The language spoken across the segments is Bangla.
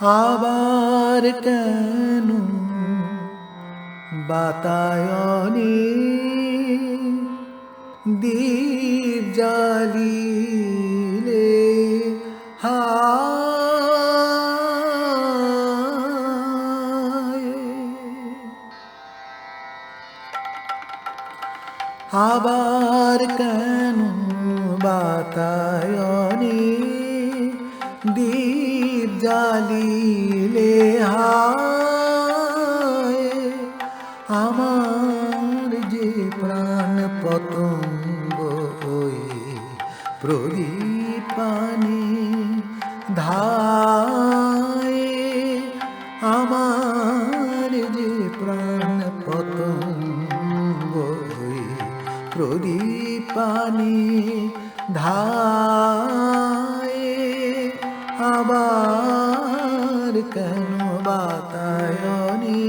আবার কেন বাতায়নে দীপ জ্বালিলে হায় আবার কেন বাতায়নে দীপ জ্বালিলে হায়, আমার যে প্রাণ পতঙ্গ ওই প্রদীপ পানি ধায়, আমার যে প্রাণ পতঙ্গ ওই প্রদীপ পানি ধায়। আবার কেন বাতায়নে?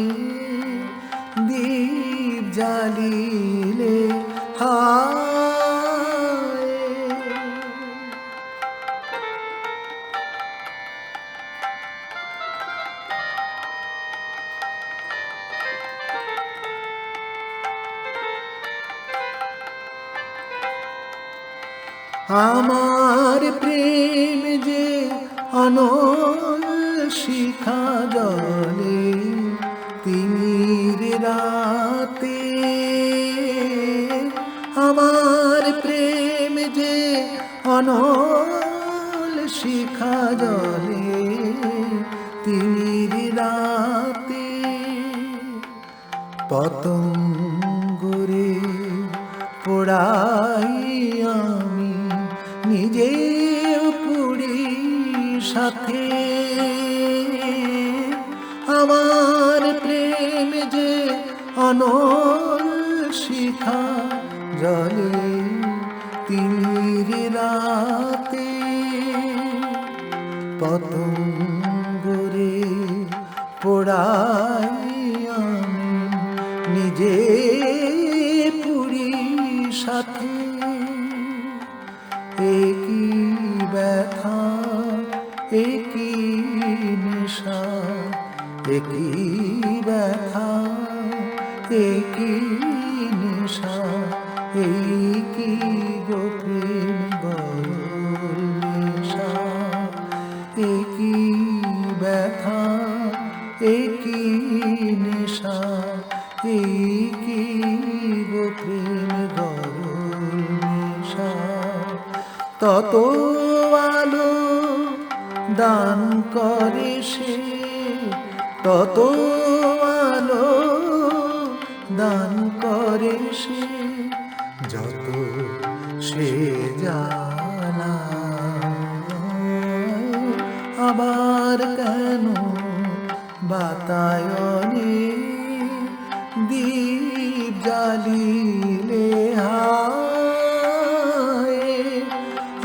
দীপ জ্বালিলে হায়। আমার প্রেম যে অনল শিখা জলে তিমির রাতে। আমার প্রেম যে অনল শিখা জলে তিমির রাতে। পতঙ্গরে পোড়াই আমি নিজে পুরি সাথে। আমার প্রেম যে অনল শিখা জলে তিমির রাতে পতঙ্গরে পোড়াই নিজে পুরি সাথে। একই ব্যথা একই নেশা, একই ব্যথা, একই নেশা এই কি গো প্রেম নেশা, একই ব্যথা, একই নেশা এই কি গো প্রেম গরল নেশা। তত দান করে সে তত আলো দান করে সে যত সে জানা আবার কেন বাতায়নে দীপ জ্বালিলে হায়?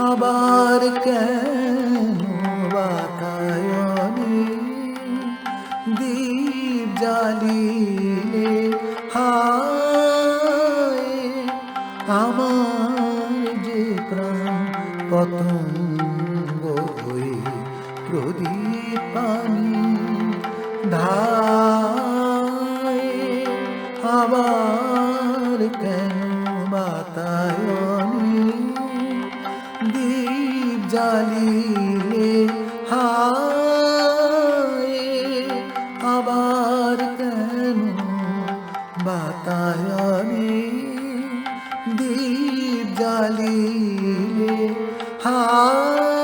আবার কেন বাতায়নে দীপ জ্বালিলে হায় আমার যে প্রাণ পতঙ্গ হয়ে প্রদীপ পানি ধায়, আবার কেন বাতায়নে? দীপ জ্বালিলে হায়